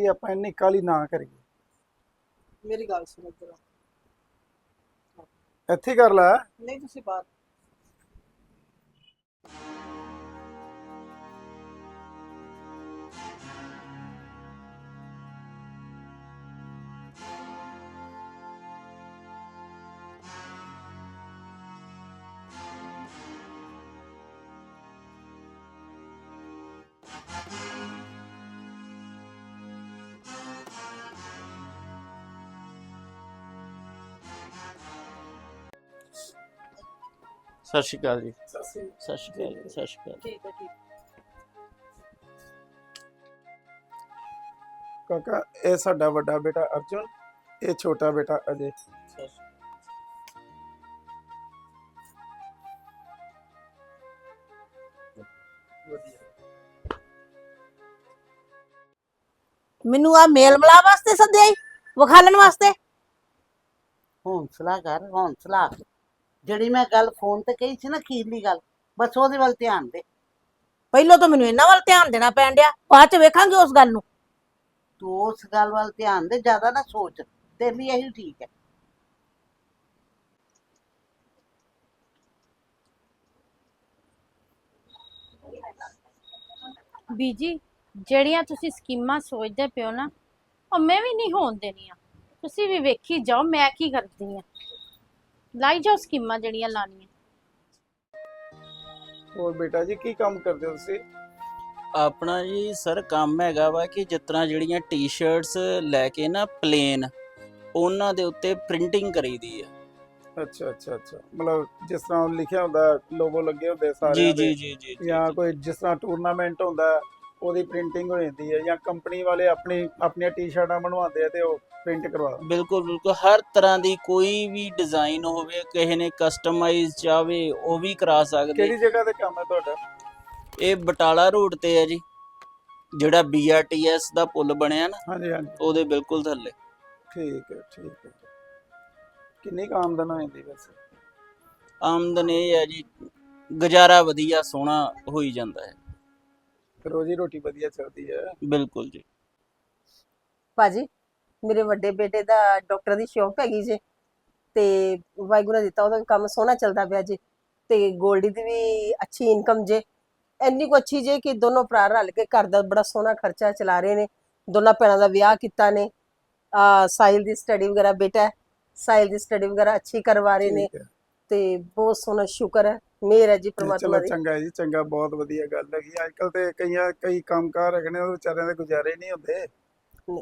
ਕਿ ਆਪਾਂ ਇੰਨੀ ਕਾਲੀ ਨਾ ਕਰੀਏ। ਮੇਰੀ ਗੱਲ ਸੁਣੋ ਇੱਧਰ। ਇੱਥੇ ਹੀ ਕਰ ਲੈ। ਨਹੀਂ ਤੁਸੀਂ ਬਾਹਰ। ਸਤਿ ਸ਼੍ਰੀ ਅਕਾਲ ਜੀ। ਸਤਿ ਸ਼੍ਰੀ ਅਕਾਲ। ਜੀ, ਸਤਿ ਸ਼੍ਰੀ ਅਕਾਲ। ਠੀਕ ਹੈ ਠੀਕ ਕਾਕਾ ਇਹ ਸਾਡਾ ਵੱਡਾ ਬੇਟਾ ਅਰਜੁਨ ਇਹ ਛੋਟਾ ਬੇਟਾ ਅਜੇ। ਮੈਨੂੰ ਆ ਮੇਲ ਮਿਲਾ ਵਾਸਤੇ ਸੱਦਿਆ ਈ ਵਿਖਾਲਣ ਵਾਸਤੇ? ਹੌਂਸਲਾ ਕਰ ਹੌਂਸਲਾ ਜਿਹੜੀ ਮੈਂ ਗੱਲ ਫੋਨ ਤੇ ਕਹੀ ਸੀ ਨਾ ਅਖੀਰਲੀ ਗੱਲ ਬਸ ਉਹਦੇ ਵੱਲ ਧਿਆਨ ਦੇ। ਪਹਿਲਾਂ ਤਾਂ ਮੈਨੂੰ ਇਹਨਾਂ ਵੱਲ ਧਿਆਨ ਦੇਣਾ ਪੈਣ ਡਿਆ ਬਾਅਦ ਚ ਵੇਖਾਂਗੇ ਉਸ ਗੱਲ ਨੂੰ। ਤੂੰ ਉਸ ਗੱਲ ਵੱਲ ਧਿਆਨ ਦੇ ਜ਼ਿਆਦਾ ਨਾ ਸੋਚ ਤੇਰੇ ਲਈ ਇਹੀ ਠੀਕ ਹੈ। ਬੀਜੀ ਜਿਹੜੀਆਂ ਤੁਸੀਂ ਸਕੀਮਾਂ ਸੋਚਦੇ ਪਿਓ ਨਾ ਉਹ ਮੈਂ ਵੀ ਨਹੀਂ ਹੋਣ ਦੇਣੀਆਂ। ਤੁਸੀਂ ਵੀ ਵੇਖੀ ਜਾਓ ਮੈਂ ਕੀ ਕਰਦੀ ਆ ਲਾਈ ਜਾਓ ਸਕੀਮਾਂ ਜਿਹੜੀਆਂ ਲਾਣੀਆਂ ਹੋਰ ਬੇਟਾ ਜੀ ਕੀ ਕੰਮ ਕਰਦੇ ਹੋ ਤੁਸੀਂ? ਆਪਣਾ ਜੀ ਸਰ ਕੰਮ ਹੈਗਾ ਵਾ ਕਿ ਜਿਸ ਤਰ੍ਹਾਂ ਜਿਹੜੀਆਂ ਟੀ-ਸ਼ਰਟਸ ਲੈ ਕੇ ਨਾ ਪਲੇਨ ਉਹਨਾਂ ਦੇ ਉੱਤੇ ਪ੍ਰਿੰਟਿੰਗ ਕਰੀਦੀ ਆ। ਅੱਛਾ ਅੱਛਾ ਅੱਛਾ। ਮਤਲਬ ਜਿਸ ਤਰ੍ਹਾਂ ਲਿਖਿਆ ਹੁੰਦਾ ਲੋਗੋ ਲੱਗੇ ਹੁੰਦੇ ਸਾਰੇ ਜੀ ਜੀ ਜੀ ਜੀ ਜਾਂ ਕੋਈ ਜਿਸ ਤਰ੍ਹਾਂ ਟੂਰਨਾਮੈਂਟ ਹੁੰਦਾ ਉਹਦੀ ਪ੍ਰਿੰਟਿੰਗ ਹੋ ਜਾਂਦੀ ਹੈ ਜਾਂ ਕੰਪਨੀ ਵਾਲੇ ਆਪਣੀ ਆਪਣੀਆਂ ਟੀ-ਸ਼ਰਟਾਂ ਬਣਵਾਉਂਦੇ ਆ ਤੇ ਉਹ ਪ੍ਰਿੰਟ ਕਰਵਾ। ਬਿਲਕੁਲ ਬਿਲਕੁਲ। ਹਰ ਤਰ੍ਹਾਂ ਦੀ ਕੋਈ ਵੀ ਡਿਜ਼ਾਈਨ ਹੋਵੇ ਕਿਸੇ ਨੇ ਕਸਟਮਾਈਜ਼ ਚਾਵੇ ਉਹ ਵੀ ਕਰਾ ਸਕਦੇ। ਕਿਹੜੀ ਜਗ੍ਹਾ ਤੇ ਕੰਮ ਹੈ ਤੁਹਾਡਾ? ਇਹ ਬਟਾਲਾ ਰੋਡ ਤੇ ਹੈ ਜੀ। ਜਿਹੜਾ BRTS ਦਾ ਪੁਲ ਬਣਿਆ ਨਾ ਹਾਂਜੀ ਹਾਂਜੀ। ਉਹਦੇ ਬਿਲਕੁਲ ਥੱਲੇ। ਠੀਕ ਹੈ ਠੀਕ ਹੈ। ਕਿੰਨੀ ਕੁ ਆਮਦਨ ਹੋ ਜਾਂਦੀ ਵੈਸੇ? ਆਮਦਨ ਇਹ ਹੈ ਜੀ ਗੁਜ਼ਾਰਾ ਵਧੀਆ ਸੋਹਣਾ ਹੋਈ ਜਾਂਦਾ ਹੈ। ਰੋਜੀ ਰੋਟੀ ਵਧੀਆ ਚੱਲਦੀ ਹੈ। ਬਿਲਕੁਲ ਜੀ। ਭਾਜੀ ਮੇਰੇ ਵੱਡੇ ਬੇਟੇ ਦਾ ਡਾਕਟਰ ਦੀ ਸ਼ੌਪ ਹੈਗੀ ਜੇ ਤੇ ਵਾਹਿਗੁਰੂ ਨੇ ਦਿੱਤਾ ਉਹਦਾ ਕੰਮ ਸੋਹਣਾ ਚੱਲਦਾ ਪਿਆ ਜੇ ਤੇ ਗੋਲਡੀ ਦੀ ਵੀ ਅੱਛੀ ਇਨਕਮ ਜੇ। ਇੰਨੀ ਕੁ ਅੱਛੀ ਜੇ ਕਿ ਦੋਨੋਂ ਭਰਾ ਰਲ ਕੇ ਘਰ ਦਾ ਬੜਾ ਸੋਹਣਾ ਖਰਚਾ ਚਲਾ ਰਹੇ ਨੇ ਦੋਨਾਂ ਭੈਣਾਂ ਦਾ ਵਿਆਹ ਕੀਤਾ ਨੇ। ਆ ਸਾਹਿਲ ਦੀ ਸਟੱਡੀ ਵਗੈਰਾ ਬੇਟਾ ਹੈ ਸਾਹਿਲ ਦੀ ਸਟੱਡੀ ਵਗੈਰਾ ਅੱਛੀ ਕਰਵਾ ਰਹੇ ਨੇ ਹੈ। ਤੇ ਬਹੁਤ ਸੋਹਣਾ ਸ਼ੁਕਰ ਹੈ ਮਿਹਰ ਹੈ ਜੀ ਪ੍ਰਮਾਤਮਾ ਦੀ। ਚੰਗਾ ਹੈ ਜੀ ਚੰਗਾ ਬਹੁਤ ਵਧੀਆ ਗੱਲ ਹੈਗੀ। ਅੱਜ ਕੱਲ ਤੇ ਕਈਆਂ ਕਈ ਕੰਮਕਾਰ ਹੈਗੇ ਨੇ ਉਹ ਵਿਚਾਰਿਆਂ ਦੇ ਗੁਜ਼ਾਰੇ ਨਹੀਂ ਹੁੰਦੇ।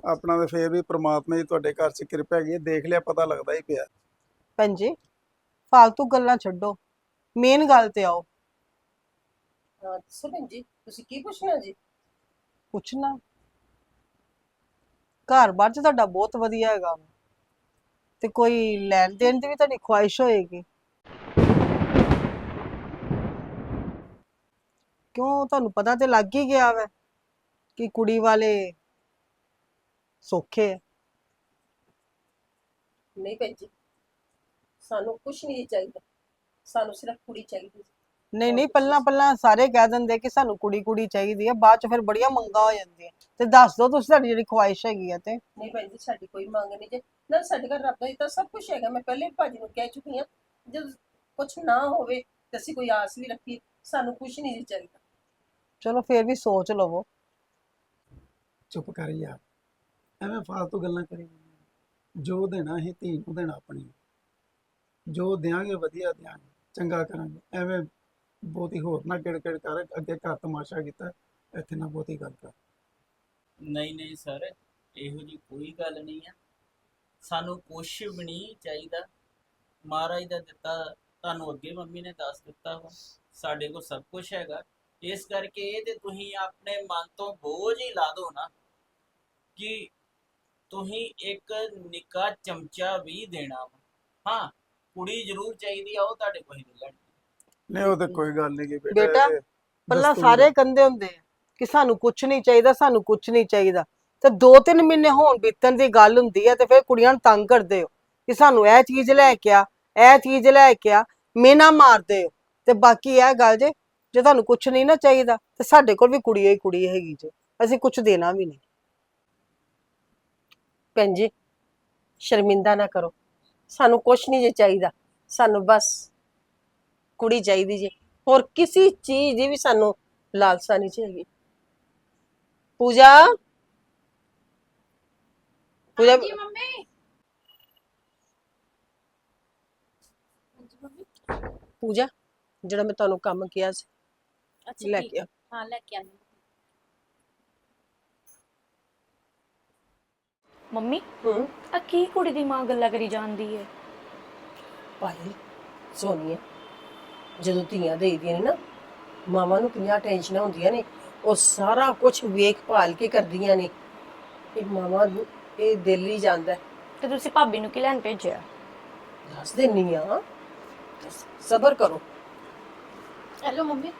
ਆਪਣਾ ਤੇ ਫੇਰ ਵੀ ਪ੍ਰਮਾਤਮਾ ਦੀ ਤੁਹਾਡੇ ਘਰ 'ਚ ਕਿਰਪਾ ਹੈਗੀ ਹੈ ਦੇਖ ਲਿਆ ਪਤਾ ਲੱਗਦਾ ਹੀ ਪਿਆ। ਭੈਣ ਜੀ ਫालतू ਗੱਲਾਂ ਛੱਡੋ ਮੇਨ ਗੱਲ ਤੇ ਆਓ। ਸੁਭਨ ਜੀ ਤੁਸੀਂ ਕੀ ਪੁੱਛਣਾ ਜੀ? ਪੁੱਛਣਾ? ਘਰ-ਬਾਰ ਚ ਤੁਹਾਡਾ ਬਹੁਤ ਵਧੀਆ ਹੈਗਾ ਵਾ। ਤੇ ਕੋਈ ਲੈਣ ਦੇਣ ਦੀ ਵੀ ਤੁਹਾਡੀ ਖੁਆਇਸ਼ ਹੋਏਗੀ। ਕਿਉਂ? ਤੁਹਾਨੂੰ ਪਤਾ ਤੇ ਲੱਗ ਹੀ ਗਿਆ ਵੈ ਕਿ ਕੁੜੀ ਵਾਲੇ ਸੌਖੇ ਹੈ ਨਹੀਂ ਭੈਣ ਜੀ ਸਾਨੂੰ ਕੁਝ ਨਹੀਂ ਚਾਹੀਦਾ। ਸਾਨੂੰ ਸਿਰਫ ਕੁੜੀ ਚਾਹੀਦੀ ਸੀ। ਨਹੀਂ ਨਹੀਂ ਪਹਿਲਾਂ ਪਹਿਲਾਂ ਸਾਰੇ ਕਹਿ ਦਿੰਦੇ ਕਿ ਸਾਨੂੰ ਕੁੜੀ ਕੁੜੀ ਚਾਹੀਦੀ ਹੈ ਬਾਅਦ ਚ ਫਿਰ ਬੜੀਆਂ ਮੰਗਾਂ ਹੋ ਜਾਂਦੀਆਂ। ਤੇ ਦੱਸ ਦਿਓ ਤੁਸੀਂ ਤੁਹਾਡੀ ਜਿਹੜੀ ਖੁਆਇਸ਼ ਹੈਗੀ ਹੈ ਤੇ। ਨਹੀਂ ਭੈਣ ਜੀ ਸਾਡੀ ਕੋਈ ਮੰਗ ਨਹੀਂ ਜੇ। ਨਾ ਸਾਡੇ ਘਰ ਰੱਬ ਦਾ ਦਿੱਤਾ ਸਭ ਕੁਝ ਹੈਗਾ। ਮੈਂ ਪਹਿਲੇ ਭਾਜੀ ਨੂੰ ਕਹਿ ਚੁੱਕੀ ਹਾਂ ਜਦ ਕੁਝ ਨਾ ਹੋਵੇ ਤੇ ਅਸੀਂ ਕੋਈ ਆਸ ਵੀ ਰੱਖੀ। ਸਾਨੂੰ ਕੁਝ ਨਹੀਂ ਜੀ ਚਾਹੀਦਾ। ਚਲੋ ਫਿਰ ਵੀ ਸੋਚ ਲਵੋ। ਚੁੱਪ ਕਰ ਯਾਰ। ਐਵੇਂ ਫਾਲਤੂ ਗੱਲਾਂ ਕਰੀ ਜੋ ਦੇਣਾ ਹੀ ਧੀ ਨੂੰ ਦੇਣਾ ਆਪਣੀ ਜੋ ਦਿਆਂਗੇ ਵਧੀਆ ਦਿਆਂਗੇ, ਚੰਗਾ ਕਰਾਂਗੇ। ਐਵੇਂ ਬਹੁਤੀ ਹੋਰ ਨਾ ਕਿੜ ਕਰ, ਅੱਗੇ ਘਰ ਤਮਾਸ਼ਾ ਕੀਤਾ, ਇੱਥੇ ਨਾ ਬਹੁਤੀ ਗੱਲ ਕਰ। ਨਹੀਂ ਨਹੀਂ ਸਰ, ਇਹੋ ਜੀ ਕੋਈ ਗੱਲ ਨਹੀਂ ਆ। ਸਾਨੂੰ ਕੁਛ ਵੀ ਨਹੀਂ ਚਾਹੀਦਾ। ਮਹਾਰਾਜ ਦਾ ਦਿੱਤਾ, ਤੁਹਾਨੂੰ ਅੱਗੇ ਮੰਮੀ ਨੇ ਦੱਸ ਦਿੱਤਾ ਵਾ। ਸਾਡੇ ਕੋਲ ਸਭ ਕੁਝ ਹੈਗਾ। ਇਸ ਕਰਕੇ ਇਹ ਤੇ ਤੁਸੀਂ ਆਪਣੇ ਮਨ ਤੋਂ ਬੋਝ ਹੀ ਲਾ ਦਿਓ ਨਾ ਕਿ ਤੁਸੀਂ ਇੱਕ ਨਿੱਕਾ ਚਮਚਾ ਵੀ ਦੇਣਾ ਵਾ। ਹਾਂ ਕੁੜੀ ਜ਼ਰੂਰ ਚਾਹੀਦੀ ਆ ਉਹ ਤੁਹਾਡੇ ਕੋਲ ਹੀ ਮਿਲਣ ਨਹੀਂ ਉਹ ਤੇ ਕੋਈ ਗੱਲ ਨਹੀਂ ਗੀ ਬੇਟਾ ਇਹ ਦਸਤੂਰ ਸਾਰੇ ਕੰਦੇ ਹੁੰਦੇ ਆ ਕਿ ਸਾਨੂੰ ਕੁਝ ਨਹੀਂ ਚਾਹੀਦਾ ਸਾਨੂੰ ਕੁਝ ਨਹੀਂ ਚਾਹੀਦਾ। ਤੇ 2-3 ਮਹੀਨੇ ਹੋਣ ਬੀਤਣ ਦੀ ਗੱਲ ਹੁੰਦੀ ਹੈ ਤੇ ਫਿਰ ਕੁੜੀਆਂ ਨੂੰ ਤੰਗ ਕਰਦੇ ਹੋ ਕਿ ਸਾਨੂੰ ਇਹ ਚੀਜ਼ ਲੈ ਕੇ ਆ ਇਹ ਚੀਜ਼ ਲੈ ਕੇ ਆ ਮੇਨਾ ਮਾਰਦੇ ਹੋ। ਤੇ ਬਾਕੀ ਇਹ ਗੱਲ ਜੇ ਜੇ ਤੁਹਾਨੂੰ ਕੁਝ ਨਹੀਂ ਨਾ ਚਾਹੀਦਾ ਤੇ ਸਾਡੇ ਕੋਲ ਵੀ ਕੁੜੀ ਹੀ ਕੁੜੀ ਹੈਗੀ ਜੇ। ਅਸੀਂ ਕੁਝ ਦੇਣਾ ਵੀ ਨਹੀਂ। ਭੈਣ ਜੀ ਸ਼ਰਮਿੰਦਾ ਨਾ ਕਰੋ। ਸਾਨੂੰ ਕੁਛ ਨਹੀਂ ਜੇ ਚਾਹੀਦਾ। ਸਾਨੂੰ ਬਸ ਕੁੜੀ ਚਾਹੀਦੀ ਜੇ। ਹੋਰ ਕਿਸੇ ਚੀਜ਼ ਦੀ ਵੀ ਸਾਨੂੰ ਲਾਲਸਾ ਨਹੀਂ ਚਾਹੀਦੀ ਪੂਜਾ? ਪੂਜਾ ਜੀ ਮੰਮੀ। ਪੂਜਾ ਜਿਹੜਾ ਮੈਂ ਤੁਹਾਨੂੰ ਕੰਮ ਕਿਹਾ ਸੀ ਅੱਛਾ ਲੈ ਠੀਕ ਕੇ ਆ। ਹਾਂ ਲੈ ਕੇ ਆਨੀ ਮੰਮੀ ਹੂੰ। ਆ ਕੀ ਕੁੜੀ ਦੀ ਮਾਂ ਗੱਲਾਂ ਕਰੀ ਜਾਂਦੀ ਏ? ਭਾਈ ਸੋਨੀਆ ਜਦੋਂ ਧੀਆਂ ਦੇਈਦੀਆਂ ਨੇ ਨਾ ਮਾਵਾਂ ਨੂੰ ਕਿੰਨੀਆਂ ਟੈਨਸ਼ਨਾਂ ਹੁੰਦੀਆਂ ਨੇ ਉਹ ਸਾਰਾ ਕੁਝ ਵੇਖ ਭਾਲ ਕੇ ਕਰਦੀਆਂ ਨੇ। ਇਹ ਮਾਵਾਂ ਨੂੰ ਇਹ ਦਿਲ ਹੀ ਜਾਂਦਾ। ਹੈ। ਤੇ ਤੁਸੀਂ ਭਾਬੀ ਨੂੰ ਕੀ ਲੈਣ ਭੇਜਿਆ? ਦੱਸ ਦਿੰਨੀ ਆ। ਸਬਰ ਕਰੋ। Hello mummy.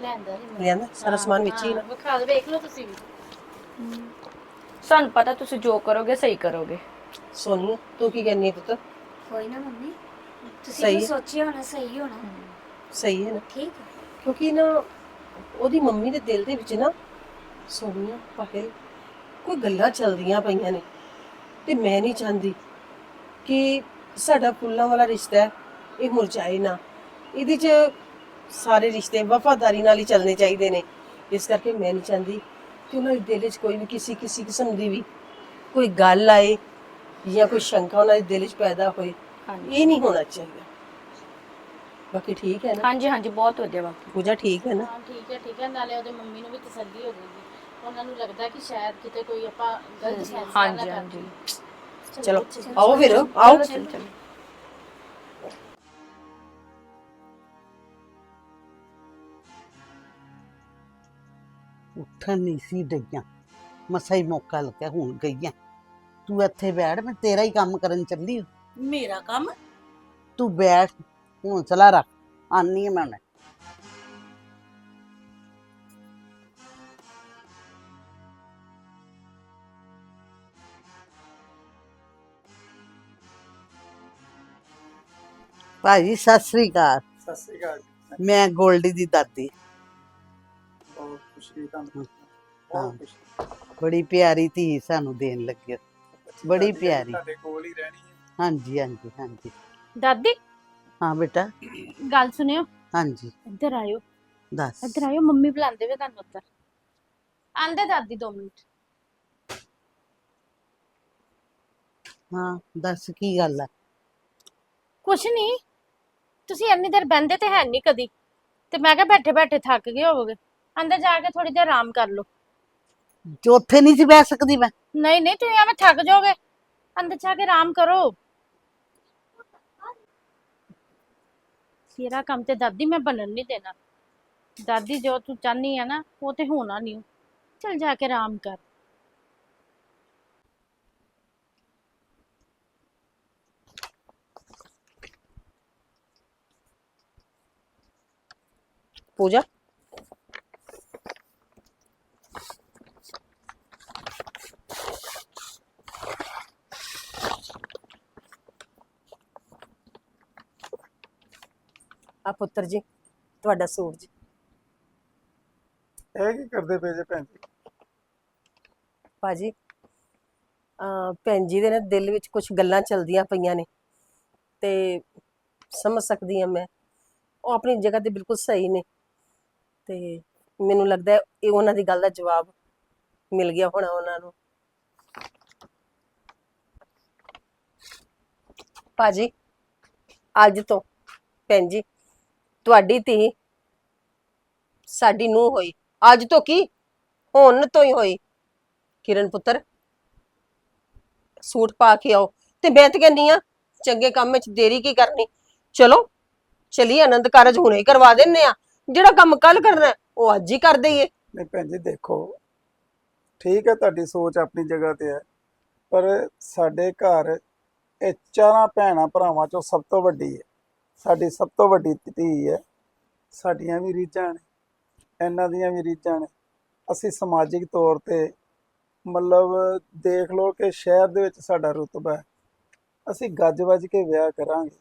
ਲੈਂਦਾ ਜੀ ਲਿਆਂਦਾ ਸਾਰਾ ਸਮਾਨ ਵਿੱਚ ਹੀ ਨਾ। ਵਿਖਾ ਦੇ ਵੇਖ ਲਓ ਤੁਸੀਂ ਵੀ। ਸਾਨੂੰ ਪਤਾ ਤੁਸੀਂ ਜੋ ਕਰੋਗੇ ਸਹੀ ਕਰੋਗੇ। ਸੋਨੀਆ ਤੂੰ ਕੀ ਕਹਿੰਨੀ ਹੈ ਪੁੱਤ? ਕੋਈ ਨਾ ਮੰਮੀ ਤੁਸੀਂ ਸਹੀ ਜੋ ਹੈ। ਸੋਚਿਆ ਹੋਣਾ ਸਹੀ ਹੋਣਾ। ਸਹੀ ਹੈ ਨਾ। ਠੀਕ ਹੈ। ਕਿਉਂਕਿ ਨਾ ਉਹਦੀ ਮੰਮੀ ਦੇ ਦਿਲ ਦੇ ਵਿੱਚ ਨਾ ਸੋਨੀਆ ਪਾਹਿਲ ਕੋਈ ਗੱਲਾਂ ਚੱਲਦੀਆਂ ਪਈਆਂ ਨੇ। ਤੇ ਮੈਂ ਨਹੀਂ ਚਾਹੁੰਦੀ ਕਿ ਸਾਡਾ ਫੁੱਲਾਂ ਵਾਲਾ ਰਿਸ਼ਤਾ ਹੈ ਇਹ ਮੁਰਝਾਏ ਨਾ। ਇਹਦੇ 'ਚ ਸਾਰੇ ਰਿਸ਼ਤੇ ਵਫਾਦਾਰੀ ਨਾਲ ਹੀ ਚੱਲਣੇ ਚਾਹੀਦੇ ਨੇ। ਇਸ ਕਰਕੇ ਮੈਂ ਨਹੀਂ ਚਾਹੁੰਦੀ ਕਿ ਉਹਨਾਂ ਦੇ ਦਿਲ 'ਚ ਕੋਈ ਵੀ ਕਿਸੇ ਕਿਸੇ ਕਿਸਮ ਦੀ ਵੀ ਕੋਈ ਗੱਲ ਆਏ ਜਾਂ ਕੋਈ ਸ਼ੰਕਾ ਉਹਨਾਂ ਦੇ ਦਿਲ 'ਚ ਪੈਦਾ ਹੋਏ ਹਾਂਜੀ। ਇਹ ਨਹੀਂ ਹੋਣਾ ਚਾਹੀਦਾ। ਬਾਕੀ ਠੀਕ ਹੈ ਨਾ? ਹਾਂਜੀ ਹਾਂਜੀ ਬਹੁਤ ਵਧੀਆ ਬਾਕੀ। ਪੂਜਾ ਠੀਕ ਹੈ ਨਾ? ਹਾਂ ਠੀਕ ਹੈ ਠੀਕ ਹੈ। ਨਾਲੇ ਉਹਦੇ ਮੰਮੀ ਨੂੰ ਵੀ ਤਸੱਲੀ ਹੋ ਜਾਊਗੀ। ਉਹਨਾਂ ਨੂੰ ਲੱਗਦਾ ਕਿ ਸ਼ਾਇਦ ਕਿਤੇ ਕੋਈ ਆਪਾਂ ਗਲਤ ਫੈਸਲਾ ਨਾ ਹਾਂਜੀ ਕਰ ਹਾਂਜੀ। ਚਲੋ ਆਓ ਫਿਰ ਆਓ। ਚਲੋ। ਉੱਠਣ ਨਹੀਂ ਸੀ ਡਈਆਂ ਮਸਾ ਹੀ ਮੌਕਾ ਲੱਗਿਆ ਹੁਣ ਗਈਆਂ ਤੂੰ ਇੱਥੇ ਬੈਠ ਮੈਂ ਤੇਰਾ ਹੀ ਕੰਮ ਕਰਨ ਚੱਲੀ ਹਾਂ। ਮੇਰਾ ਕੰਮ ਤੂੰ ਬੈਠ ਹੌਂਸਲਾ ਰੱਖ ਆਨੀ ਹਾਂ ਮੈਂ ਹੁਣੇ। ਭਾਜੀ ਸਤਿ ਸ੍ਰੀ ਅਕਾਲ ਸਤਿ ਸ੍ਰੀ ਅਕਾਲ ਜੀ। ਮੈਂ ਗੋਲਡੀ ਦੀ ਦਾਦੀ ਤੁਹਾਨੂੰ। ਬਹੁਤ ਖੁਸ਼ੀ ਬੜੀ ਪਿਆਰੀ ਧੀ ਸਾਨੂੰ ਦੇਣ ਲੱਗੇ। ਬੜੀ ਪਿਆਰੀ। ਤੁਹਾਡੇ ਕੋਲ ਹੀ ਰਹਿਣੀ ਹੈ? ਹਾਂਜੀ ਹਾਂਜੀ ਹਾਂਜੀ। ਦਾਦੀ? ਹਾਂ ਬੇਟਾ? ਗੱਲ ਸੁਣਿਓ। ਹਾਂਜੀ। ਇੱਧਰ ਆਇਓ। ਦੱਸ। ਇੱਧਰ ਆਇਓ ਮੰਮੀ ਬੁਲਾਉਂਦੇ ਵੇ ਤੁਹਾਨੂੰ ਉੱਧਰ। ਆਂਦੇ ਦਾਦੀ 2 ਮਿੰਟ। ਹਾਂ ਦੱਸ ਕੀ ਗੱਲ ਹੈ ਕੁਛ ਨਹੀਂ। ਤੁਸੀਂ ਇੰਨੀ ਦੇਰ ਬੈੰਦੇ ਤੇ ਹੈ ਨਹੀਂ ਕਦੀ। ਤੇ ਮੈਂ ਕਿਹਾ ਬੈਠੇ ਬੈਠੇ ਥੱਕ ਗਏ ਹੋਵੋਗੇ। ਅੰਦਰ ਜਾ ਕੇ ਥੋੜੀ ਦੇਰ ਆਰਾਮ ਕਰ ਲਓ ਜੋ ਉੱਥੇ ਨਹੀਂ ਸੀ ਬਹਿ ਸਕਦੀ ਮੈਂ ਨਹੀਂ ਨਹੀਂ ਤੁਸੀਂ ਐਵੇਂ ਥੱਕ ਜਾਓਗੇ ਅੰਦਰ ਜਾ ਕੇ ਆਰਾਮ ਕਰੋ ਤੇਰਾ ਕੰਮ ਤੇ ਦਾਦੀ ਮੈਂ ਬਣਨ ਨਹੀਂ ਦੇਣਾ ਦਾਦੀ ਜੋ ਤੂੰ ਚਾਹਨੀ ਆ ਨਾ ਉਹ ਤੇ ਹੋਣਾ ਨਹੀਂ ਚਲ ਜਾ ਕੇ ਆਰਾਮ ਕਰ ਪੂਜਾ ਪੁੱਤਰ ਜੀ ਤੁਹਾਡਾ ਸੂਟ ਜੀ। ਇਹ ਕੀ ਕਰਦੇ ਪਏ ਜੇ ਭੈਣ ਜੀ? ਭਾਜੀ ਅਹ ਭੈਣ ਜੀ ਦੇ ਨਾ ਦਿਲ ਵਿੱਚ ਕੁਝ ਗੱਲਾਂ ਚੱਲਦੀਆਂ ਪਈਆਂ ਨੇ ਤੇ ਸਮਝ ਸਕਦੀ ਹਾਂ ਮੈਂ। ਉਹ ਆਪਣੀ ਜਗ੍ਹਾ ਤੇ ਬਿਲਕੁਲ ਸਹੀ ਨੇ ਤੇ ਮੈਨੂੰ ਲੱਗਦਾ ਹੈ ਇਹ ਉਹਨਾਂ ਦੀ ਗੱਲ ਦਾ ਜਵਾਬ ਮਿਲ ਗਿਆ ਹੋਣਾ ਉਹਨਾਂ ਨੂੰ। ਭਾਜੀ ਅੱਜ ਤੋਂ ਭੈਣ ਜੀ ਤੁਹਾਡੀ ਧੀ ਸਾਡੀ ਨੂੰ ਹੋਈ। ਅੱਜ ਤੋਂ ਕੀ? ਹੁਣ ਤੋਂ ਹੀ ਹੋਈ। ਕਿਰਨ ਪੁੱਤਰ, ਸੂਟ ਪਾ ਕੇ ਆਓ। ਤੇ ਮੈਂ ਤੇ ਕਹਿੰਦੀ ਆ, ਚੰਗੇ ਕੰਮ ਵਿੱਚ ਦੇਰੀ ਕੀ ਕਰਨੀ? ਚਲੋ ਚਲੀ ਆਨੰਦ ਕਾਰਜ ਹੁਣੇ ਹੀ ਕਰਵਾ ਦਿੰਨੇ ਆ। ਜਿਹੜਾ ਕੰਮ ਕੱਲ ਕਰਨਾ ਉਹ ਅੱਜ ਹੀ ਕਰ ਦਈਏ। ਨਹੀਂ ਭੈਣ ਜੀ, ਦੇਖੋ, ਠੀਕ ਹੈ, ਤੁਹਾਡੀ ਸੋਚ ਆਪਣੀ ਜਗ੍ਹਾ ਤੇ ਹੈ। ਪਰ ਸਾਡੇ ਘਰ ਇਹ ਚਾਰਾਂ ਭੈਣਾਂ ਭਰਾਵਾਂ ਚੋਂ ਸਭ ਤੋਂ ਵੱਡੀ ਹੈ। ਸਾਡੀ ਸਭ ਤੋਂ ਵੱਡੀ ਧੀ ਹੈ। ਸਾਡੀਆਂ ਵੀ ਰੀਝਾਂ ਨੇ, ਇਹਨਾਂ ਦੀਆਂ ਵੀ ਰੀਝਾਂ ਨੇ। ਅਸੀਂ ਸਮਾਜਿਕ ਤੌਰ ਤੇ ਮਤਲਬ ਦੇਖ ਲਓ ਕਿ ਸ਼ਹਿਰ ਦੇ ਵਿੱਚ ਸਾਡਾ ਰੁਤਬਾ ਹੈ। ਅਸੀਂ ਗੱਜ ਵੱਜ ਕੇ ਵਿਆਹ ਕਰਾਂਗੇ।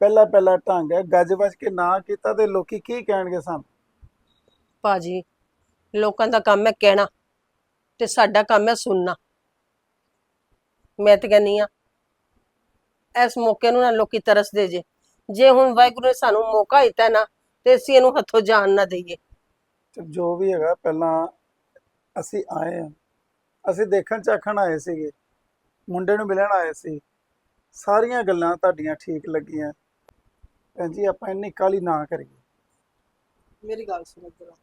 ਪਹਿਲਾ ਪਹਿਲਾ ਢੰਗ ਹੈ, ਗੱਜ ਵੱਜ ਕੇ ਨਾ ਕੀਤਾ ਤੇ ਲੋਕੀ ਕੀ ਕਹਿਣਗੇ ਸਾਨੂੰ? ਭਾਜੀ, ਲੋਕਾਂ ਦਾ ਕੰਮ ਹੈ ਕਹਿਣਾ ਤੇ ਸਾਡਾ ਕੰਮ ਹੈ ਸੁਣਨਾ। ਮੈਂ ਤੇ ਕਹਿੰਨੀ ਆ ਇਸ ਮੌਕੇ ਨੂੰ ਨਾ ਲੋਕੀ ਤਰਸਦੇ ਜੇ। ਜੇ ਹੁਣ ਵਾਹਿਗੁਰੂ ਨੇ ਸਾਨੂੰ ਮੌਕਾ ਦਿੱਤਾ ਨਾ ਤੇ ਅਸੀਂ ਇਹਨੂੰ ਹੱਥੋਂ ਜਾਣ ਨਾ ਦਈਏ। ਤੇ ਜੋ ਵੀ ਹੈਗਾ ਪਹਿਲਾਂ ਅਸੀਂ ਆਏ ਆ ਅਸੀਂ ਦੇਖਣ ਚਾਖਣ ਆਏ ਸੀਗੇ। ਮੁੰਡੇ ਨੂੰ ਮਿਲਣ ਆਏ ਸੀ। ਸਾਰੀਆਂ ਗੱਲਾਂ ਤੁਹਾਡੀਆਂ ਠੀਕ ਲੱਗੀਆਂ। ਭੈਣ ਜੀ ਆਪਾਂ ਇੰਨੀ ਕਾਲੀ ਨਾ ਕਰੀਏ। ਮੇਰੀ ਗੱਲ ਸੁਣੋ ਜਰਾ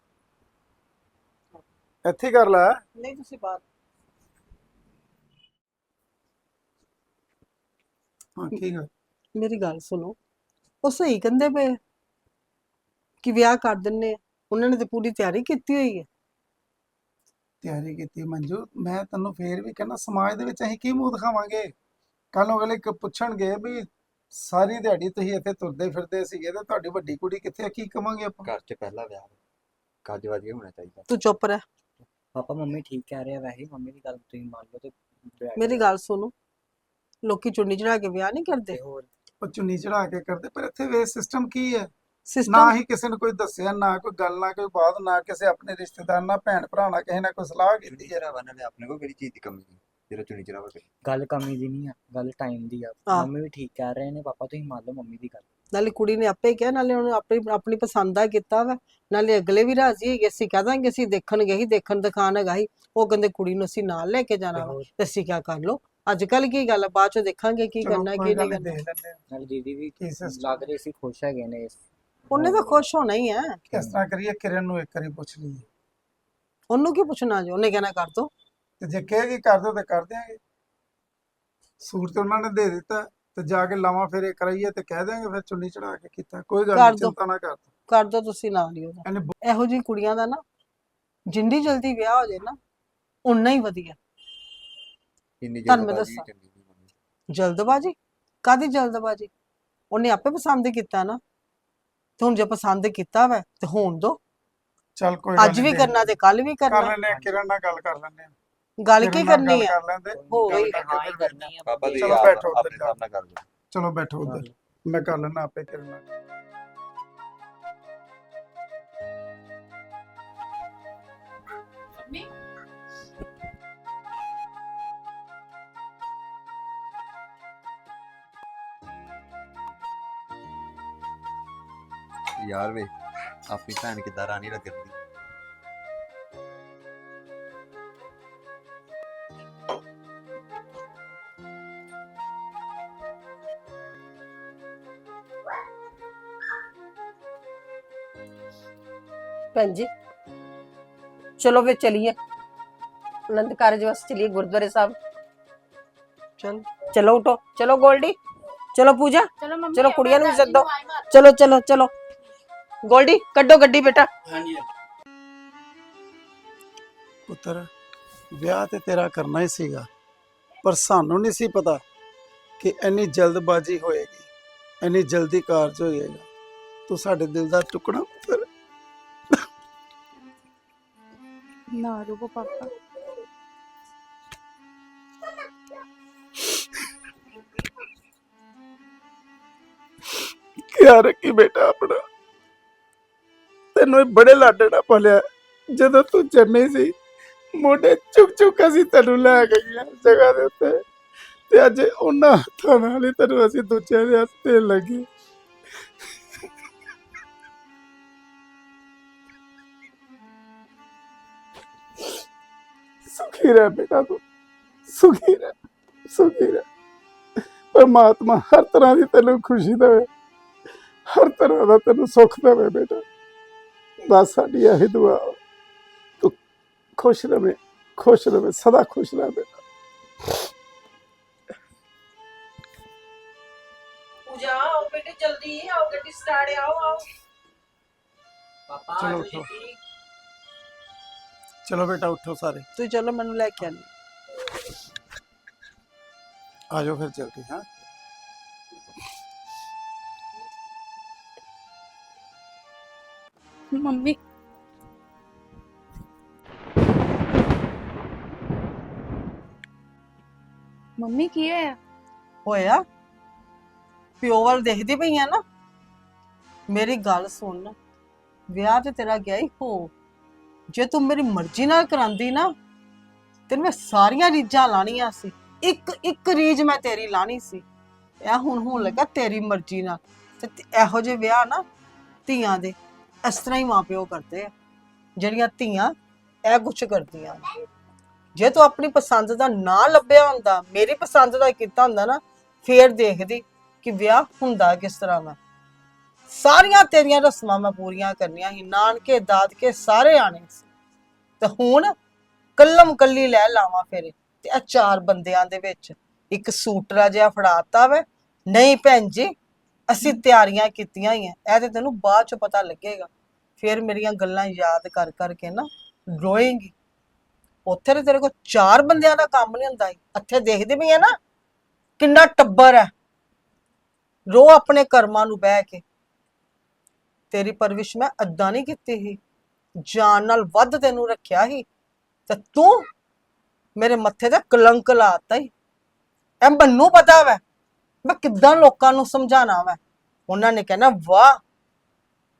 ਇੱਥੇ ਹੀ ਕਰ ਲੈ। ਨਹੀਂ ਤੁਸੀਂ ਬਾਤ ਹਾਂ ਕੀ ਗੱਲ ਮੇਰੀ ਗੱਲ ਸੁਣੋ। ਉਹ ਸਹੀ ਕਹਿੰਦੇ ਪਏ ਆ ਕਿ ਵਿਆਹ ਕਰ ਦਿੰਨੇ ਆ। ਉਹਨਾਂ ਨੇ ਤੇ ਪੂਰੀ ਤਿਆਰੀ ਕੀਤੀ ਹੋਈ ਹੈ ਤਿਆਰੀ ਕੀਤੀ ਮੰਜੂ ਮੈਂ ਤੈਨੂੰ ਫੇਰ ਵੀ ਕਹਿੰਦਾ ਸਮਾਜ ਦੇ ਵਿੱਚ ਅਸੀਂ ਕੀ ਮੂੰਹ ਦਿਖਾਵਾਂਗੇ? ਕੱਲ ਨੂੰ ਅਗਲੇ ਕ- ਪੁੱਛਣਗੇ ਵੀ ਸਾਰੀ ਦਿਹਾੜੀ ਤੁਸੀਂ ਇੱਥੇ ਤੁਰਦੇ ਫਿਰਦੇ ਸੀਗੇ ਤੇ ਤੁਹਾਡੀ ਵੱਡੀ ਕੁੜੀ ਕਿੱਥੇ ਆ ਕੀ ਕਵਾਂਗੇ ਆਪਾਂ? ਘਰ 'ਚ ਪਹਿਲਾ ਵਿਆਹ ਕੱਜ ਵਧੀਆ ਹੋਣਾ ਚਾਹੀਦਾ ਤੂੰ ਚੁੱਪ ਰਹਿ। ਪਾਪਾ ਮੰਮੀ ਠੀਕ ਕਹਿ ਰਹੇ ਆ ਵੈਸੇ ਮੰਮੀ ਦੀ ਗੱਲ ਤੁਸੀਂ ਮੰਨ ਲਓ ਤੇ ਮੇਰੀ ਗੱਲ ਸੁਣੋ। ਲੋਕੀ ਚੁੰਨੀ ਚੜਾ ਕੇ ਵਿਆਹ ਨਹੀਂ ਕਰਦੇ। ਤੇ ਹੋਰ ਉਹ ਚੁੰਨੀ ਚੜਾ ਕੇ ਕਰਦੇ ਪਰ ਇੱਥੇ ਵੇ ਸਿਸਟਮ ਕੀ ਹੈ? ਨਾ ਸਿਸਟਮ ਹੀ ਕਿਸੇ ਨੂੰ ਕੋਈ ਦੱਸਿਆ ਨਾ ਕੋਈ ਗੱਲ ਨਾ ਕੋਈ ਬਾਤ ਨਾ ਕਿਸੇ ਆਪਣੇ ਰਿਸ਼ਤੇਦਾਰ ਨਾਲ ਭੈਣ ਭਰਾ ਨਾਲ ਕਿਸੇ ਨਾਲ ਕੋਈ ਸਲਾਹ ਕੀਤੀ। ਹੈ ਜਿਹੜਾ ਵਨ ਆਪਣੇ ਕੋਲ ਕਿਹੜੀ ਚੀਜ਼ ਦੀ ਕਮੀ ਹੈ ਜਿਹੜਾ ਚੁਣੀ ਚੜਾ ਵਾ ਗੱਲ ਕਮੀ ਦੀ ਨਹੀਂ ਆ ਗੱਲ ਟਾਈਮ ਦੀ ਆ। ਹਾਂ। ਮੰਮੀ ਵੀ ਠੀਕ ਕਹਿ ਰਹੇ ਨੇ ਪਾਪਾ ਤੁਸੀਂ ਮੰਨ ਲਓ ਮੰਮੀ ਦੀ ਗੱਲ। ਨਾਲੇ ਕੁੜੀ ਨੇ ਆਪੇ ਕਿਹਾ ਨਾਲੇ ਉਹਨੇ ਆਪਣੀ ਆਪਣੀ ਪਸੰਦ ਦਾ ਕੀਤਾ ਵਾ। ਨਾਲੇ ਅਗਲੇ ਵੀ ਰਾਜ਼ੀ ਹੈਗੇ ਅਸੀਂ ਕਹਿ ਦਾਂਗੇ ਅਸੀਂ ਦੇਖਣ ਗਏ ਸੀ ਦੇਖਣ ਦਿਖਾਣ ਹੈਗਾ ਸੀ ਉਹ ਕਹਿੰਦੇ ਕੁੜੀ ਨੂੰ ਅਸੀਂ ਨਾਲ ਲੈ ਕੇ ਜਾਣਾ ਤੇ ਵਾ ਹੋਰ ਤੇ ਅਸੀਂ ਕਿਆ ਕਰ ਲੋ ਅੱਜ ਕੱਲ ਕੀ ਗੱਲ ਆ ਬਾਅਦ ਚ ਦੇਖਾਂਗੇ ਕੀ ਕਰਨਾ ਕੀ ਨਹੀਂ ਕਰਨਾ। ਨਾਲ ਦੀਦੀ ਵੀ ਲੱਗ ਰਹੇ ਸੀ ਖੁਸ਼ ਹੈਗੇ ਨੇ ਇਸ ਉਹਨੇ ਤਾਂ ਖੁਸ਼ ਹੋਣਾ ਹੀ ਹੈ ਕਿਸ ਤਰ੍ਹਾਂ ਕਰੀਏ ਕਿਰਨ ਨੂੰ ਇੱਕ ਵਾਰੀ ਪੁੱਛ ਲਈਏ। ਉਹਨੂੰ ਕੀ ਪੁੱਛਣਾ ਜੀ? ਉਹਨੇ ਕਹਿਣਾ ਕਰ ਦੋ। ਤੇ ਜੇ ਕਹੇਗੀ ਕਰ ਦਿਓ ਤੇ ਕਰ ਦਿਆਂਗੇ। ਸੂਟ ਤੇ ਉਹਨਾਂ ਨੇ ਦੇ ਦਿੱਤਾ ਤੇ ਜਾ ਕੇ ਲਾਵਾਂ ਫੇਰੇ ਕਰਾਈਏ ਤੇ ਕਹਿ ਦਿਆਂਗੇ ਫਿਰ ਚੁੰਨੀ ਚੜਾ ਕੇ ਕੀਤਾ। ਕੋਈ ਗੱਲ ਨਹੀਂ। ਚਿੰਤਾ ਨਾ ਕਰ ਤੂੰ। ਕਰ ਦੋ ਤੁਸੀਂ ਨਾਲ ਹੀ ਉਹਦਾ। ਇਹਨੇ ਬ- ਇਹੋ ਜਿਹੀ ਕੁੜੀਆਂ ਦਾ ਨਾ ਜਿੰਨੀ ਜਲਦੀ ਵਿਆਹ ਹੋ ਜਾਏ ਨਾ ਉਨਾ ਹੀ ਵਧੀਆ। ਇੰਨੀ ਤੁਹਾਨੂੰ ਮੈਂ ਜਲਦਬਾਜ਼ੀ ਦੱਸਾਂ। ਚੰਗੀ ਨਹੀਂ ਮੰਮੀ ਜਲਦਬਾਜੀ? ਕਾਦੀ ਜਲਦਬਾਜੀ? ਉਹਨੇ ਆਪੇ ਪਸੰਦ ਕੀਤਾ ਨਾ। ਤੇ ਹੁਣ ਜੇ ਪਸੰਦ ਕੀਤਾ ਵਾ ਤੇ ਹੋਣ ਦੋ। ਚੱਲ ਕੋਈ ਗੱਲ ਅੱਜ ਵੀ ਕਰਨਾ ਤੇ ਕੱਲ ਵੀ ਕਰ ਕਰਨਾ ਆ ਕਿਰਨ ਨਾਲ ਗੱਲ ਕਰ ਲੈਂਦੇ ਆ ਗੱਲ ਕੀ ਕਰਨੀ ਹੈ ਕਰ ਲੈਂਦੇ। ਹੋ ਗਈ। ਹਾਂ ਹੀ ਕਰਨੀ ਆ। ਪਾਪਾ ਦੀ ਚਲੋ ਆਪ- ਬੈਠੋ ਉੱਧਰ ਜਾ। ਕਰ ਲਓ। ਚਲੋ ਬੈਠੋ ਉਧਰ। ਮੈਂ ਕਰ ਲੈਣਾ ਆਪੇ ਕਿਰਨ ਨਾਲ। ਯਾਰ ਵੇ ਆਪਣੀ ਭੈਣ ਕਿੱਦਾਂ ਰਾਣੀ ਲੱਗਦੀ ਭੈਣ ਜੀ ਚਲੋ ਵੇ ਚਲੀਏ ਆਨੰਦ ਕਾਰਜ ਵਾਸਤੇ ਚਲੀਏ ਗੁਰਦੁਆਰੇ ਸਾਹਿਬ ਚਲ ਚਲੋ ਉਠੋ ਚਲੋ ਗੋਲਡੀ ਚਲੋ ਪੂਜਾ ਚਲੋ ਮੰਮੀ ਚਲੋ ਕੁੜੀਆਂ ਨੂੰ ਵੀ ਦਾਦੀ ਸੱਦੋ। ਆਵਾਜ਼ ਮਾਰ। ਚਲੋ ਚਲੋ ਚਲੋ ਗੋਲਡੀ ਕੱਢੋ ਗੱਡੀ ਬੇਟਾ। ਹਾਂਜੀ ਪੁੱਤਰ ਵਿਆਹ ਤੇ ਤੇਰਾ ਕਰਨਾ ਹੀ ਸੀਗਾ ਪਰ ਸਾਨੂੰ ਨਹੀਂ ਸੀ ਪਤਾ ਕਿ ਇੰਨੀ ਜਲਦਬਾਜ਼ੀ ਹੋਏਗੀ ਇੰਨੀ ਜਲਦੀ ਕਾਰਜ ਹੋ ਜਾਏਗਾ ਤੂੰ ਸਾਡੇ ਦਿਲ ਦਾ ਟੁਕੜਾ ਪੁੱਤਰ। ਨਾ ਰੁਕੋ ਪਾਪਾ। ਖਿਆਲ ਰੱਖੀ ਬੇਟਾ ਆਪਣਾ। ਤੈਨੂੰ ਇਹ ਬੜੇ ਲਾਡੇ ਨਾਲ ਪਾਲਿਆ। ਜਦੋਂ ਤੂੰ ਜੰਮੀ ਸੀ ਮੋਢੇ ਚੁੱਕ ਚੁੱਕ ਅਸੀਂ ਤੈਨੂੰ ਲੈ ਗਈਆਂ ਜਗ੍ਹਾ ਦੇ ਉੱਤੇ। ਤੇ ਅੱਜ ਉਹਨਾਂ ਹੱਥਾਂ ਨਾਲ ਹੀ ਤੈਨੂੰ ਅਸੀਂ ਦੂਜਿਆਂ ਦੇ ਹੱਥੇ ਲੱਗੇ। ਸੁਖੀ ਰਹਿ ਬੇਟਾ ਤੂੰ। ਸੁਖੀ ਰਹਿ ਸੁਖੀ ਰਹਿ। ਪਰਮਾਤਮਾ ਹਰ ਤਰ੍ਹਾਂ ਦੀ ਤੈਨੂੰ ਖੁਸ਼ੀ ਦੇਵੇ। ਹਰ ਤਰ੍ਹਾਂ ਦਾ ਤੈਨੂੰ ਸੁੱਖ ਦੇਵੇ ਬੇਟਾ। ਬਸ ਸਾਡੀ ਇਹ ਦੁਆ। ਤੂੰ ਖੁਸ਼ ਰਵੇਂ ਖੁਸ਼ ਰਵੇਂ ਸਦਾ ਖੁਸ਼ ਰਹਿ ਬੇਟਾ ਪੂਜਾ ਆਓ ਬੇਟੇ ਜਲਦੀ ਆਓ ਗੱਡੀ ਸਟਾਰਟ ਆਓ ਆਓ। ਪਾਪਾ ਚਲੋ ਉੱਠੋ ਚਲੋ ਬੇਟਾ ਉੱਠੋ ਸਾਰੇ। ਤੁਸੀਂ ਚਲੋ ਮੈਨੂੰ ਲੈ ਕੇ ਆ ਜਾਓ ਫਿਰ ਜਲਦੀ ਹਾਂ। ਮੰਮੀ। ਮੰਮੀ, ਕੀ ਹੋਇਆ? ਹੋਇਆ? ਪਿਓ ਵੱਲ ਦੇਖਦੀ ਪਈ ਆ ਨਾ। ਮੇਰੀ ਗੱਲ ਸੁਣ। ਵਿਆਹ ਤੇ ਤੇਰਾ ਗਿਆ ਹੀ ਹੋ। ਜੇ ਤੂੰ ਮੇਰੀ ਮਰਜ਼ੀ ਨਾਲ ਕਰਾਂਦੀ ਨਾ, ਤੈਨੂੰ ਮੈਂ ਸਾਰੀਆਂ ਰੀਝਾਂ ਲਾਣੀਆਂ ਸੀ। ਇੱਕ ਇੱਕ ਰੀਜ ਮੈਂ ਤੇਰੀ ਲਾਣੀ ਸੀ। ਇਹ ਹੁਣ ਹੋਣ ਲੱਗਾ ਤੇਰੀ ਮਰਜ਼ੀ ਨਾਲ। ਤੇ ਇਹੋ ਜਿਹੇ ਵਿਆਹ ਨਾ ਧੀਆਂ ਦੇ। ਇਸ ਤਰ੍ਹਾਂ ਹੀ ਮਾਪਿਓ ਕਰਦੇ ਆ, ਜਿਹੜੀਆਂ ਧੀਆਂ ਇਹ ਕੁਛ ਕਰਦੀਆਂ ਜੇ ਤੂੰ ਆਪਣੀ ਪਸੰਦ ਦਾ ਨਾ ਲੱਭਿਆ ਹੁੰਦਾ, ਮੇਰੀ ਪਸੰਦ ਦਾ ਕੀਤਾ ਹੁੰਦਾ ਨਾ, ਫੇਰ ਦੇਖਦੀ ਕਿ ਵਿਆਹ ਹੁੰਦਾ ਕਿਸ ਤਰ੍ਹਾਂ ਦਾ। ਸਾਰੀਆਂ ਤੇਰੀਆਂ ਰਸਮਾਂ ਮੈਂ ਪੂਰੀਆਂ ਕਰਨੀਆਂ ਸੀ, ਨਾਨਕੇ, ਦਾਦਕੇ ਸਾਰੇ ਆਣੇ ਸੀ। ਤੇ ਹੁਣ ਕੱਲਮ ਕੱਲੀ ਲੈ ਲਾਵਾਂ ਫੇਰੇ, ਤੇ ਇਹ ਚਾਰ ਬੰਦਿਆਂ ਦੇ ਵਿੱਚ ਇੱਕ ਸੂਟਰਾ ਜਿਹਾ ਫੜਾਤਾ ਵੇ। ਨਹੀਂ ਭੈਣ ਜੀ, ਅਸੀਂ ਤਿਆਰੀਆਂ ਕੀਤੀਆਂ ਹੀ ਐ ਇਹ ਤੇ ਤੈਨੂੰ ਬਾਅਦ ਚ ਪਤਾ ਲੱਗੇਗਾ। ਫਿਰ ਮੇਰੀਆਂ ਗੱਲਾਂ ਯਾਦ ਕਰ ਕਰਕੇ ਨਾ ਰੋਏਂਗੀ। ਉੱਥੇ ਤੇ ਤੇਰੇ ਕੋਲ ਚਾਰ ਬੰਦਿਆਂ ਦਾ ਕੰਮ ਨਹੀਂ ਹੁੰਦਾ ਸੀ। ਇੱਥੇ ਦੇਖਦੇ ਵੀ ਆ ਨਾ ਕਿੰਨਾ ਟੱਬਰ ਹੈ। ਰੋ ਆਪਣੇ ਕਰਮਾਂ ਨੂੰ ਬਹਿ ਕੇ। ਤੇਰੀ ਪਰਵਿਸ਼ ਮੈਂ ਅੱਦਾਂ ਨਹੀਂ ਕੀਤੀ ਸੀ। ਜਾਨ ਨਾਲ ਵੱਧ ਤੈਨੂੰ ਰੱਖਿਆ ਸੀ। ਤੇ ਤੂੰ ਮੇਰੇ ਮੱਥੇ ਤੇ ਕਲੰਕ ਲਾਤਾ ਹੀ ਇਹ ਮੈਨੂੰ ਪਤਾ ਵੈ। ਮੈਂ ਕਿੱਦਾਂ ਲੋਕਾਂ ਨੂੰ ਸਮਝਾਣਾ ਵੈ। ਉਹਨਾਂ ਨੇ ਕਹਿਣਾ, ਵਾਹ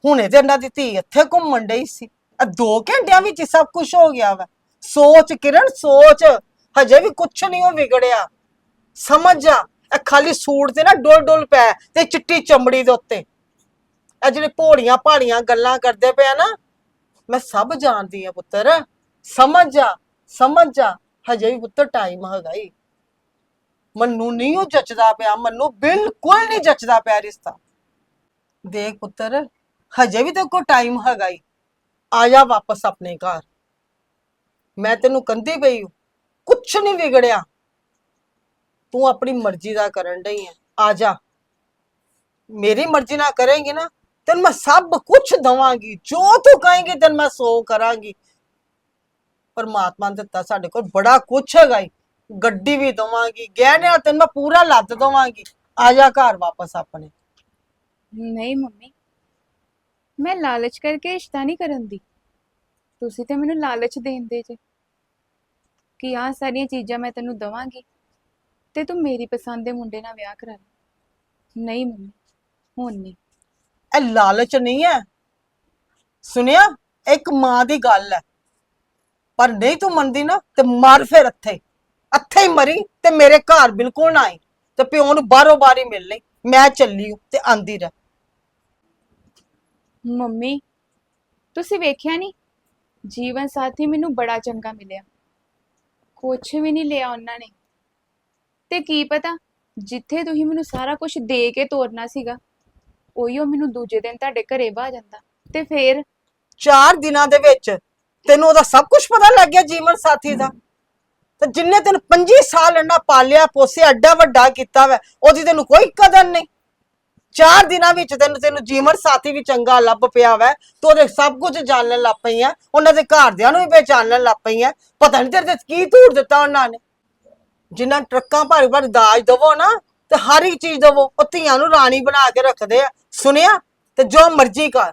ਹੁਣੇ ਤੇ ਇਹਨਾਂ ਦੀ ਧੀ ਇੱਥੇ ਘੁੰਮਣ ਡਈ ਸੀ। ਆ ਦੋ ਘੰਟਿਆਂ ਵਿੱਚ ਹੀ ਸਭ ਕੁਝ ਹੋ ਗਿਆ ਵਾ। ਸੋਚ ਕਿਰਨ, ਸੋਚ। ਹਜੇ ਵੀ ਕੁਝ ਨਹੀਂ ਉਹ ਵਿਗੜਿਆ। ਸਮਝ ਜਾ ਇਹ ਖਾਲੀ ਸੂਟ ਤੇ ਨਾ ਡੋਲ ਡੋਲ ਪੈ ਤੇ ਚਿੱਟੀ ਚਮੜੀ ਦੇ ਉੱਤੇ। ਇਹ ਜਿਹੜੇ ਭੋੜੀਆਂ ਭਾੜੀਆਂ ਗੱਲਾਂ ਕਰਦੇ ਪਿਆ ਨਾ, ਮੈਂ ਸਭ ਜਾਣਦੀ ਆ ਪੁੱਤਰ। ਸਮਝ ਜਾ ਸਮਝ ਜਾ ਹਜੇ ਵੀ ਪੁੱਤਰ ਟਾਈਮ ਹੈਗਾ ਈ। ਮੈਨੂੰ ਨਹੀਂ ਉਹ ਜੱਚਦਾ ਪਿਆ, ਮੈਨੂੰ ਬਿਲਕੁਲ ਨਹੀਂ ਜੱਚਦਾ ਪਿਆ ਰਿਸ਼ਤਾ। ਦੇਖ ਪੁੱਤਰ ਹਜੇ ਵੀ ਤੇ ਕੋ ਟਾਈਮ ਹੈਗਾ ਈ। ਆ ਜਾ ਵਾਪਸ ਆਪਣੇ ਘਰ। ਮੈਂ ਤੈਨੂੰ ਕੰਦੀ ਪਈ ਹੂੰ, ਕੁਛ ਨਹੀਂ ਵਿਗੜਿਆ। ਤੂੰ ਆਪਣੀ ਮਰਜ਼ੀ ਦਾ ਕਰਨ ਡਈ ਹੈ ਆ ਜਾ। ਮੇਰੀ ਮਰਜ਼ੀ ਨਾਲ ਕਰੇਂਗੀ ਨਾ, ਤੈਨੂੰ ਮੈਂ ਸਭ ਕੁਝ ਦਵਾਂਗੀ। ਜੋ ਤੂੰ ਕਹੇਂਗੀ, ਤੈਨੂੰ ਮੈਂ ਸੋ ਕਰਾਂਗੀ। ਪਰਮਾਤਮਾ ਨੇ ਦਿੱਤਾ ਸਾਡੇ ਕੋਲ ਬੜਾ ਕੁਝ ਹੈਗਾ ਈ। ਗੱਡੀ ਵੀ ਦਵਾਂਗੀ, ਗਹਿਣਿਆਂ ਤੈਨੂੰ ਮੈਂ ਪੂਰਾ ਲੱਦ ਦਵਾਂਗੀ। ਆ ਜਾ ਘਰ ਵਾਪਸ ਆਪਣੇ। ਨਹੀਂ ਮੰਮੀ ਮੈਂ ਲਾਲਚ ਕਰਕੇ ਰਿਸ਼ਤਾ ਨਹੀਂ ਕਰਨ ਦੀ। ਤੁਸੀਂ ਤੇ ਮੈਨੂੰ ਲਾਲਚ ਦੇਂਦੇ ਜੇ। ਕਿ ਆਹ ਸਾਰੀਆਂ ਚੀਜ਼ਾਂ ਮੈਂ ਤੈਨੂੰ ਦਵਾਂਗੀ, ਤੇ ਤੂੰ ਮੇਰੀ ਪਸੰਦ ਦੇ ਮੁੰਡੇ ਨਾਲ ਵਿਆਹ ਕਰਾ ਲੈ। ਨਹੀਂ ਮੰਮੀ, ਹੁਣ ਨਹੀਂ। ਇਹ ਲਾਲਚ ਨਹੀਂ ਹੈ। ਸੁਣਿਆ? ਇੱਕ ਮਾਂ ਦੀ ਗੱਲ ਹੈ। ਪਰ ਨਹੀਂ ਤੂੰ ਮੰਨਦੀ ਨਾ, ਤੇ ਮਰ ਫਿਰ ਇੱਥੇ। ਇੱਥੇ ਹੀ ਮਰੀ, ਤੇ ਮੇਰੇ ਘਰ ਬਿਲਕੁਲ ਨਾ ਆਈ। ਤੇ ਪਿਓ ਨੂੰ ਬਾਹਰੋਂ ਬਾਰੀ ਮਿਲ ਲਈ ਮੈਂ ਚੱਲੀ ਹੂੰ ਤੇ ਆਂਦੀ ਰਹਿ। ਮੰਮੀ, ਤੁਸੀਂ ਵੇਖਿਆ ਨਹੀਂ ਜੀਵਨ ਸਾਥੀ ਮੈਨੂੰ ਬੜਾ ਚੰਗਾ ਮਿਲਿਆ। ਕੁਛ ਵੀ ਨਹੀਂ ਲਿਆ ਉਹਨਾਂ ਨੇ। ਤੇ ਕੀ ਪਤਾ, ਜਿੱਥੇ ਤੁਸੀਂ ਮੈਨੂੰ ਸਾਰਾ ਕੁਝ ਦੇ ਕੇ ਤੋਰਨਾ ਸੀਗਾ, ਉਹੀਓ ਮੈਨੂੰ ਦੂਜੇ ਦਿਨ ਤੁਹਾਡੇ ਘਰੇ ਬਾਹ ਜਾਂਦਾ। ਤੇ ਫੇਰ? ਚਾਰ ਦਿਨਾਂ ਦੇ ਵਿੱਚ ਤੈਨੂੰ ਉਹਦਾ ਸਭ ਕੁਝ ਪਤਾ ਲੱਗ ਗਿਆ ਜੀਵਨ ਸਾਥੀ ਦਾ। ਤੇ ਜਿੰਨੇ ਤੈਨੂੰ 25 ਸਾਲ ਅੰਨਾ ਪਾਲਿਆ ਪੋਸਿਆ ਐਡਾ ਵੱਡਾ ਕੀਤਾ ਵੈ, ਉਹਦੀ ਤੈਨੂੰ ਕੋਈ ਕਦਰ ਨਹੀਂ। ਚਾਰ ਦਿਨਾਂ ਵਿੱਚ ਤੈਨੂੰ ਤੈਨੂੰ ਜੀਵਨ ਸਾਥੀ ਵੀ ਚੰਗਾ ਲੱਭ ਪਿਆ ਵੈ। ਤੂੰ ਉਹਦੇ ਸਭ ਕੁਝ ਜਾਣਨ ਲੱਗ ਪਈ ਆ ਉਹਨਾਂ ਦੇ ਘਰਦਿਆਂ ਨੂੰ ਵੀ ਪਹਿਚਾਨਣ ਲੱਗ ਪਈ ਆ ਪਤਾ ਨਹੀਂ ਤੇਰੇ ਤੇ ਕੀ ਧੂੜ ਦਿੱਤਾ ਉਹਨਾਂ ਨੇ। ਜਿਨ੍ਹਾਂ ਟਰੱਕਾਂ ਭਾਰੀ ਭਾਰੀ ਦਾਜ ਦਵੋ ਨਾ, ਤੇ ਹਰ ਇੱਕ ਚੀਜ਼ ਦਵੋ। ਉਹ ਧੀਆਂ ਨੂੰ ਰਾਣੀ ਬਣਾ ਕੇ ਰੱਖਦੇ ਆ। ਸੁਣਿਆ? ਤੇ ਜੋ ਮਰਜ਼ੀ ਕਰ।